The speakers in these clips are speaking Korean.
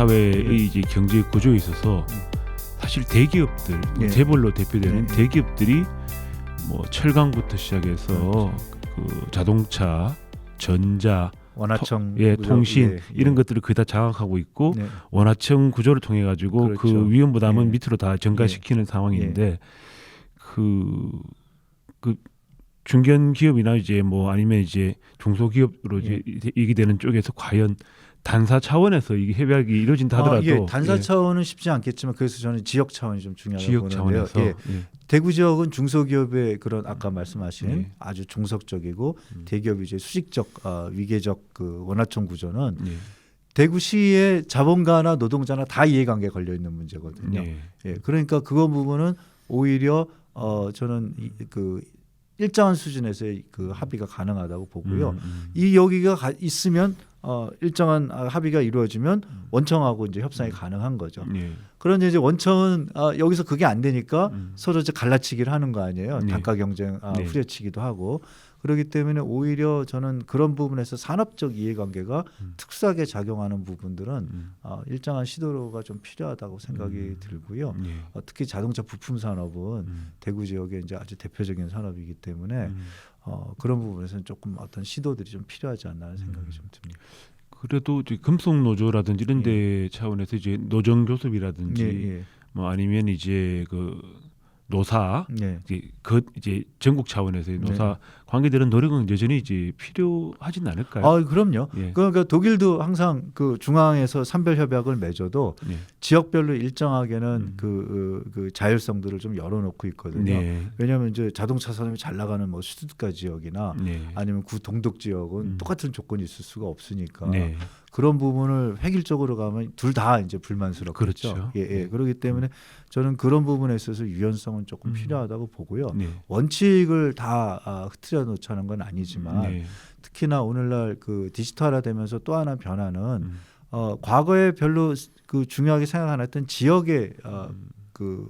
사회의 이제 경제 구조에 있어서 사실 대기업들 뭐 예. 재벌로 대표되는 예. 대기업들이 뭐 철강부터 시작해서 그 자동차, 전자, 원화청 예, 구조, 통신 예, 예. 이런 것들을 거의 다 장악하고 있고 네. 원화청 구조를 통해 가지고 그 그렇죠. 위험 부담은 예. 밑으로 다 전가시키는 상황인데 그, 그 중견 기업이나 이제 뭐 아니면 이제 중소기업으로 이제 예. 이게 되는 쪽에서 과연 단사 차원에서 이게 협약이 이루어진다 하더라도 아, 예, 단사 예, 차원은 쉽지 않겠지만 그래서 저는 지역 차원이 좀 중요하다고 보는데요. 차원에서 예, 예. 대구 지역은 중소기업의 그런 아까 말씀하신 예. 아주 종속적이고 음. 대기업이 이제 수직적 어, 위계적 그 원화청 구조는 예. 대구시의 자본가나 노동자나 다 이해관계 에 걸려 있는 문제거든요. 예. 예, 그러니까 그거 부분은 오히려 어 저는 이, 그 일정한 수준에서의 그 합의가 가능하다고 보고요. 음, 음. 이 여기가 가, 있으면 어 일정한 아, 합의가 이루어지면 원청하고 이제 협상이 가능한 거죠. 예. 그런데 이제 원청은 아, 여기서 그게 안 되니까 음. 서로 이제 갈라치기를 하는 거 아니에요. 네. 단가 경쟁 아, 네. 후려치기도 하고 그렇기 때문에 오히려 저는 그런 부분에서 산업적 이해관계가 음. 특수하게 작용하는 부분들은 음. 어, 일정한 시도가 좀 필요하다고 생각이 음. 들고요. 예. 어, 특히 자동차 부품 산업은 음. 대구 지역의 이제 아주 대표적인 산업이기 때문에 음. 어, 그런 부분에서는 조금 어떤 시도들이 좀 필요하지 않나 하는 생각이 음. 좀 듭니다. 그래도 이제 금속 노조라든지 이런 데 차원에서 이제 노정 교섭이라든지 예, 뭐 아니면 이제 그 노사 예. 예. 이제 그 이제 전국 차원에서의 네. 노사 관계들은 노력은 여전히 이제 필요하진 않을까요? 아, 그럼요. 예. 그러니까 독일도 항상 그 중앙에서 산별 협약을 맺어도 예. 지역별로 일정하게는 음. 그, 그, 그 자율성들을 좀 열어놓고 있거든요. 네. 왜냐하면 이제 자동차 산업이 잘 나가는 뭐 수도가 지역이나 네. 아니면 구 동독 지역은 음. 똑같은 조건이 있을 수가 없으니까 네. 그런 부분을 획일적으로 가면 둘 다 이제 불만스럽겠죠. 그렇죠. 예, 예. 그렇기 때문에 저는 그런 부분에 있어서 유연성은 조금 음. 필요하다고 보고요. 네. 원칙을 다 아, 흐트려 놓자는 건 아니지만 네. 특히나 오늘날 그 디지털화되면서 또 하나 변화는 음. 어, 과거에 별로 그 중요하게 생각 안 했던 지역의 어, 음. 그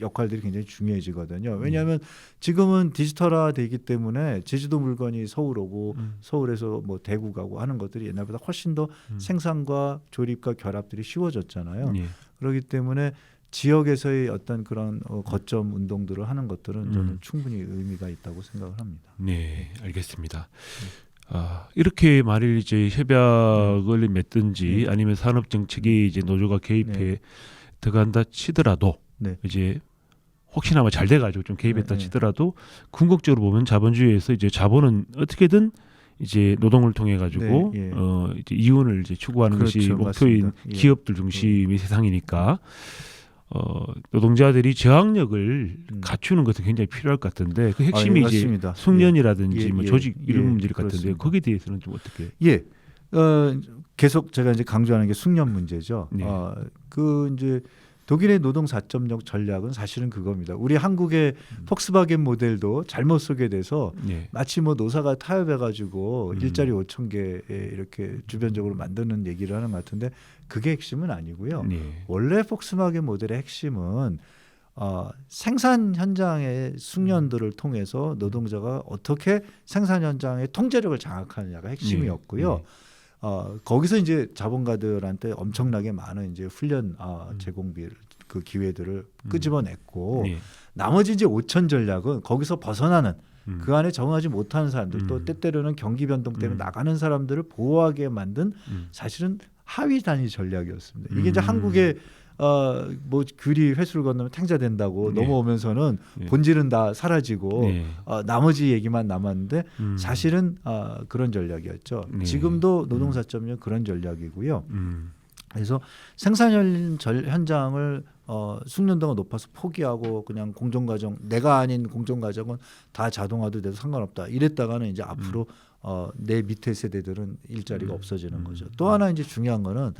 역할들이 굉장히 중요해지거든요. 왜냐하면 지금은 디지털화 되기 때문에 제주도 물건이 서울 오고 음. 서울에서 뭐 대구 가고 하는 것들이 옛날보다 훨씬 더 음. 생산과 조립과 결합들이 쉬워졌잖아요. 예. 그렇기 때문에 지역에서의 어떤 그런 어, 거점 운동들을 하는 것들은 저는 음. 충분히 의미가 있다고 생각을 합니다. 네, 알겠습니다. 아, 이렇게 만일 이제 협약을 맺든지 네. 아니면 산업 정책에 이제 노조가 개입해 네. 들어간다 치더라도 네. 이제 혹시나 뭐잘 돼가지고 좀 개입했다 네, 네. 치더라도 궁극적으로 보면 자본주의에서 이제 자본은 어떻게든 이제 노동을 통해 가지고 네, 예. 어 이제 이윤을 이제 추구하는 것이 그렇죠, 목표인 맞습니다. 예. 기업들 중심의 세상이니까 어 노동자들이 저항력을 음. 갖추는 것은 굉장히 필요할 것 같은데 그 아, 예, 핵심이 이제 맞습니다. 숙련이라든지 예, 뭐 예, 조직 이런 예, 문제일 것 같은데. 거기에 대해서는 좀 어떻게? 예. 어, 계속 제가 이제 강조하는 게 숙련 문제죠. 네. 어, 그 이제 독일의 노동 4.0 전략은 사실은 그겁니다. 우리 한국의 음. 폭스바겐 모델도 잘못 소개돼서 네. 마치 뭐 노사가 타협해가지고 음. 일자리 5천 개 이렇게 주변적으로 만드는 얘기를 하는 것 같은데 그게 핵심은 아니고요. 네. 원래 폭스바겐 모델의 핵심은 어, 생산 현장의 숙련들을 통해서 노동자가 어떻게 생산 현장의 통제력을 장악하느냐가 핵심이었고요. 네. 어, 거기서 이제 자본가들한테 엄청나게 많은 이제 훈련 어, 음. 제공비를 그 기회들을 끄집어냈고 네. 나머지 이제 5천 전략은 거기서 벗어나는 음. 그 안에 정하지 못하는 사람들 또 음. 때때로는 경기 변동 때문에 음. 나가는 사람들을 보호하게 만든 음. 사실은 하위 단위 전략이었습니다. 이게 이제 음. 한국의 어 뭐 귤이 회수를 건너면 탱자된다고 네. 넘어오면서는 네. 본질은 다 사라지고 네. 어, 나머지 얘기만 남았는데 음. 사실은 어, 그런 전략이었죠. 네. 지금도 노동사점은 그런 전략이고요. 음. 그래서 생산 현- 현장을 어, 숙련도가 높아서 포기하고 그냥 공정과정 내가 아닌 공정과정은 다 자동화도 돼도 상관없다. 이랬다가는 이제 앞으로 어, 내 밑에 세대들은 일자리가 음. 없어지는 음. 거죠. 또 하나 이제 중요한 거는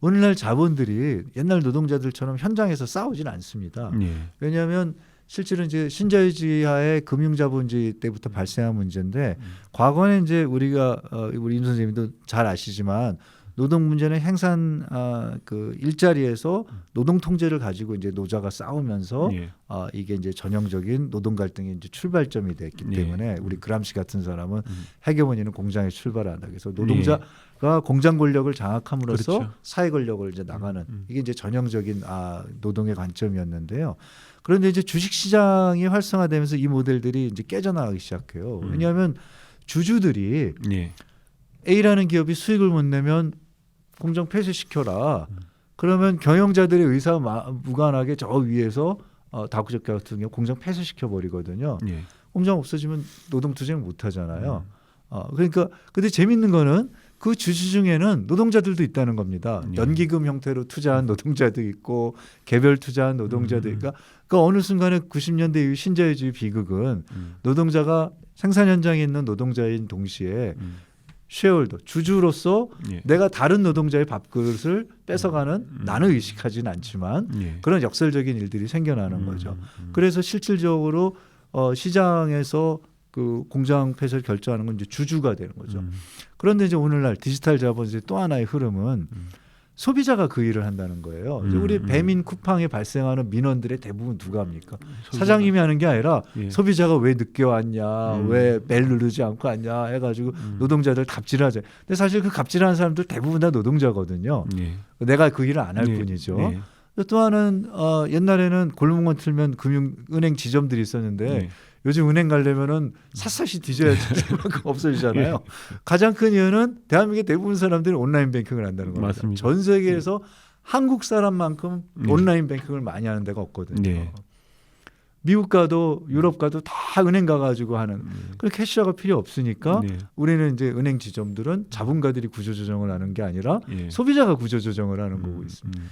오늘날 자본들이 옛날 노동자들처럼 현장에서 싸우진 않습니다. 네. 왜냐하면 실제로 이제 신자유주의하의 금융자본주의 때부터 발생한 문제인데 음. 과거에 이제 우리가 어, 우리 임 선생님도 잘 아시지만 노동 문제는 생산 아, 그 일자리에서 노동 통제를 가지고 이제 노자가 싸우면서 예. 아, 이게 이제 전형적인 노동 갈등의 이제 출발점이 됐기 네. 때문에 우리 그람시 같은 사람은 음. 헤게모니는 공장에 출발한다. 그래서 노동자가 공장 권력을 장악함으로써 네. 그렇죠. 사회 권력을 이제 나가는 음, 음. 이게 이제 전형적인 아, 노동의 관점이었는데요. 그런데 이제 주식 시장이 활성화되면서 이 모델들이 이제 깨져나가기 시작해요. 음. 왜냐하면 주주들이 예. A라는 기업이 수익을 못 내면 공장 폐쇄시켜라. 음. 그러면 경영자들의 의사와 마- 무관하게 저 위에서 어, 다국적 같은 경우 공장 폐쇄시켜 버리거든요. 예. 공장 없어지면 노동 투쟁 못 하잖아요. 음. 어, 그러니까 근데 재밌는 거는 그 주주 중에는 노동자들도 있다는 겁니다. 네. 연기금 형태로 투자한 노동자도 있고 개별 투자한 노동자도 음. 있고 그러니까, 그러니까 어느 순간에 90년대 이후 신자유주의 비극은 음. 노동자가 생산 현장에 있는 노동자인 동시에 음. 쉐어홀더 주주로서 예. 내가 다른 노동자의 밥그릇을 뺏어가는 음. 나는 의식하지는 않지만 예. 그런 역설적인 일들이 생겨나는 음, 거죠. 음. 그래서 실질적으로 어, 시장에서 그 공장 폐쇄를 결정하는 건 이제 주주가 되는 거죠. 음. 그런데 이제 오늘날 디지털 자본의 또 하나의 흐름은 음. 소비자가 그 일을 한다는 거예요. 음, 우리 음. 배민 쿠팡에 발생하는 민원들의 대부분 누가 합니까? 소비자가- 사장님이 하는 게 아니라 예. 소비자가 왜 늦게 왔냐, 음. 왜벨 누르지 않고 왔냐 해가지고 음. 노동자들 갑질하죠. 근데 사실 그 갑질하는 사람들 대부분 다 노동자거든요. 예. 내가 그 일을 안할 예. 뿐이죠. 예. 또 하나는 어, 옛날에는 골목만 틀면 금융 은행 지점들이 있었는데 예. 요즘 은행 가려면은 샅샅이 뒤져야 될만큼 없어지잖아요. 예. 가장 큰 이유는 대한민국의 대부분 사람들이 온라인 뱅킹을 한다는 겁니다. 맞습니다. 전 세계에서 한국 사람만큼 예. 온라인 뱅킹을 많이 하는 데가 없거든요. 예. 미국 가도 유럽 가도 다 은행 가가지고 하는 예. 그 캐시화가 필요 없으니까 네. 우리는 이제 은행 지점들은 자본가들이 구조조정을 하는 게 아니라 예. 소비자가 구조조정을 하는 거고 음, 있습니다.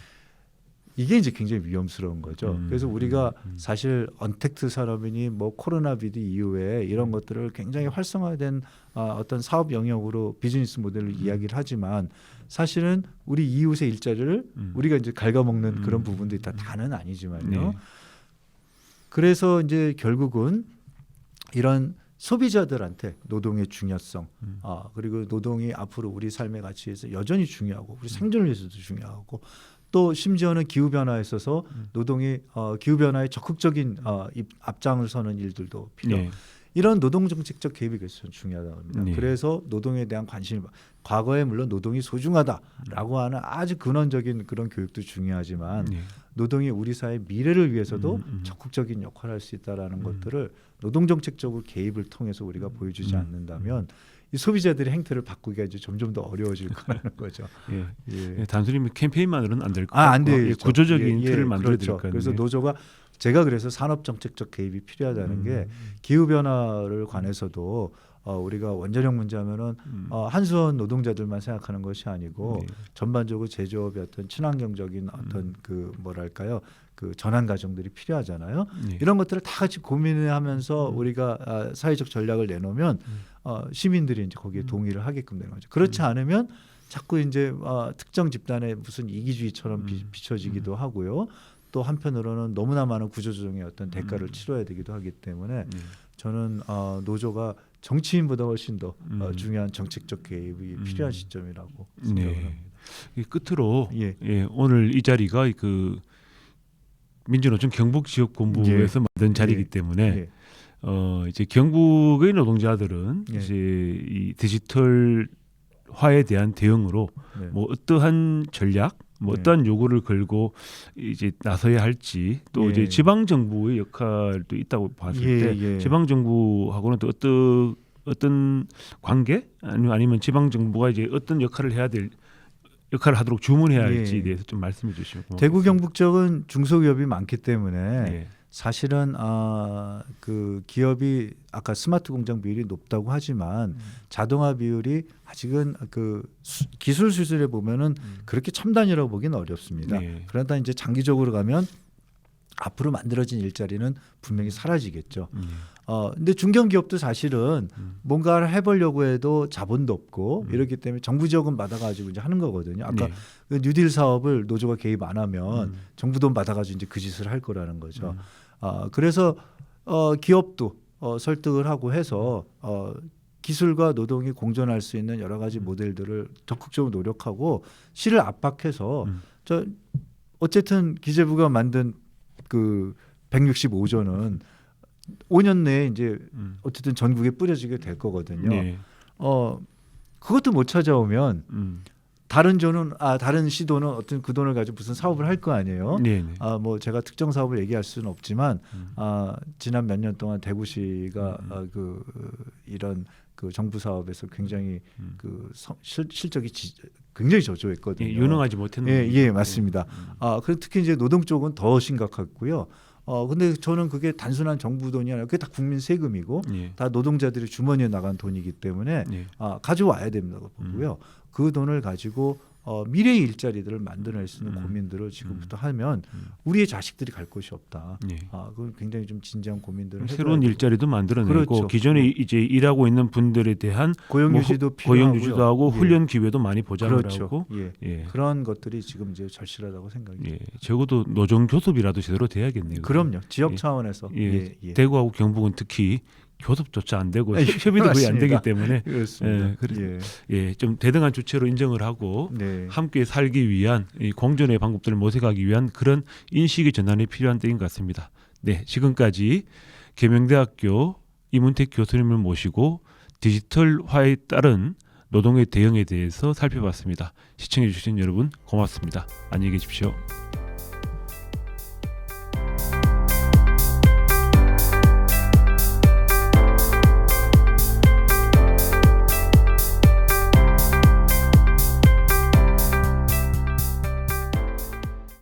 음. 이게 이제 굉장히 위험스러운 거죠. 음, 그래서 우리가 음, 음. 사실 언택트 산업이니 뭐 코로나 비드 이후에 이런 음. 것들을 굉장히 활성화된 아, 어떤 사업 영역으로 비즈니스 모델을 음. 이야기를 하지만 사실은 우리 이웃의 일자리를 음. 우리가 이제 갉아먹는 음. 그런 부분들이 다 다는 아니지만요. 네. 그래서 이제 결국은 이런 소비자들한테 노동의 중요성, 음. 아 그리고 노동이 앞으로 우리 삶의 가치에서 여전히 중요하고 우리 생존을 위해서도 중요하고 또 심지어는 기후 변화에 있어서 음. 노동이 어, 기후 변화에 적극적인 어, 입- 앞장을 서는 일들도 필요. 예. 이런 노동 정책적 개입이 굉장히 중요하다고 합니다. 네. 그래서 노동에 대한 관심이 과거에 물론 노동이 소중하다라고 하는 아주 근원적인 그런 교육도 중요하지만 예. 노동이 우리 사회 미래를 위해서도 음, 음. 적극적인 역할을 할 수 있다라는 음. 것들을 노동 정책적으로 개입을 통해서 우리가 보여주지 음. 않는다면 이 소비자들의 행태를 바꾸기가 이제 점점 더 어려워질 거라는 거죠. 예. 예. 예, 단순히 뭐 캠페인만으로는 안 될것 아, 같고 안 돼요. 예, 구조적인 예, 틀을 예, 만들어야 그렇죠. 될 거예요. 그래서 노조가 제가 그래서 산업 정책적 개입이 필요하다는 음. 게 기후 변화를 관해서도 어, 우리가 원자력 문제하면은 음. 어, 한수원 노동자들만 생각하는 것이 아니고 네. 전반적으로 제조업의 어떤 친환경적인 어떤 음. 그 뭐랄까요 그 전환 과정들이 필요하잖아요. 예. 이런 것들을 다 같이 고민하면서 음. 우리가 아, 사회적 전략을 내놓으면 음. 어, 시민들이 이제 거기에 음. 동의를 하게끔 되는 거죠. 그렇지 음. 않으면 자꾸 이제 어, 특정 집단의 무슨 이기주의처럼 비, 음. 비춰지기도 하고요. 또 한편으로는 너무나 많은 구조조정의 어떤 대가를 음. 치러야 되기도 하기 때문에 예. 저는 어, 노조가 정치인보다 훨씬 더 어, 음. 중요한 정책적 개입이 음. 필요한 시점이라고 생각을 네. 합니다. 이 끝으로 예. 예, 오늘 이 자리가 그 민주노총 경북 지역 본부에서 만든 자리이기 예. 때문에 예. 어 이제 경북의 노동자들은 예. 이제 이 디지털화에 대한 대응으로 네. 뭐 어떠한 전략, 뭐 네. 어떠한 요구를 걸고 이제 나서야 할지 또 예. 이제 지방 정부의 역할도 있다고 봤을 예, 때 예. 지방 정부하고는 또 어떤 어떤 관계 아니면 아니면 지방 정부가 이제 어떤 역할을 해야 될 역할을 하도록 주문해야 예. 할지에 대해서 좀 말씀해 주시면 고맙겠습니다. 대구 경북 쪽은 중소기업이 많기 때문에 예. 사실은 아, 그 기업이 아까 스마트 공장 비율이 높다고 하지만 음. 자동화 비율이 아직은 그 수- 기술 수술에 보면은 그렇게 첨단이라고 보기는 어렵습니다. 네. 그러다 이제 장기적으로 가면 앞으로 만들어진 일자리는 분명히 사라지겠죠. 음. 어 근데 중견 기업도 사실은 음. 뭔가를 해보려고 해도 자본도 없고 음. 이렇기 때문에 정부 지원금 받아가지고 이제 하는 거거든요. 아까 네. 그 뉴딜 사업을 노조가 개입 안 하면 음. 정부 돈 받아가지고 이제 그 짓을 할 거라는 거죠. 음. 어, 그래서 어, 기업도 어, 설득을 하고 해서 어, 기술과 노동이 공존할 수 있는 여러 가지 모델들을 적극적으로 노력하고 시를 압박해서 음. 저 어쨌든 기재부가 만든 그 165조는 5년 내에 이제 음. 어쨌든 전국에 뿌려지게 될 거거든요. 네. 어 그것도 못 찾아오면 음. 다른 조는 아 다른 시도는 어떤 그 돈을 가지고 무슨 사업을 할 거 아니에요. 네, 네. 아뭐 제가 특정 사업을 얘기할 수는 없지만 음. 아 지난 몇 년 동안 대구시가 음. 아, 그 이런 그 정부 사업에서 굉장히 음. 그 성- 실, 실적이 지, 굉장히 저조했거든요. 예, 유능하지 못했는 예. 예, 맞습니다. 음. 아, 그 특히 이제 노동 쪽은 더 심각했고요. 어, 근데 저는 그게 단순한 정부 돈이 아니라 그게 다 국민 세금이고 예. 다 노동자들이 주머니에 나간 돈이기 때문에 예. 아, 가져와야 된다고 보고요. 그 돈을 가지고 어, 미래의 일자리들을 만들어낼 수 있는 음. 고민들을 지금부터 하면 음. 우리의 자식들이 갈 곳이 없다. 예. 아, 그건 굉장히 좀 진지한 고민들을 새로운 일자리도 만들어내고 그렇죠. 기존에 이제 일하고 있는 분들에 대한 고용 뭐 유지도 후- 필요하고요. 고용 유지도 하고 예. 훈련 기회도 많이 보장을 그렇죠. 예. 예. 그런 것들이 지금 이제 절실하다고 생각이 예. 적어도 노정 교섭이라도 제대로 돼야겠네요. 그럼요. 지역 예. 차원에서 예. 예, 예. 대구하고 경북은 특히 교섭조차 안 되고 예, 협의도 거의 안 되기 맞습니다. 때문에 그렇습니다. 예, 예. 예, 좀 대등한 주체로 인정을 하고 네. 함께 살기 위한 이 공존의 방법들을 모색하기 위한 그런 인식의 전환이 필요한 때인 것 같습니다. 네, 지금까지 계명대학교 이문택 교수님을 모시고 디지털화에 따른 노동의 대응에 대해서 살펴봤습니다. 시청해 주신 여러분 고맙습니다. 안녕히 계십시오.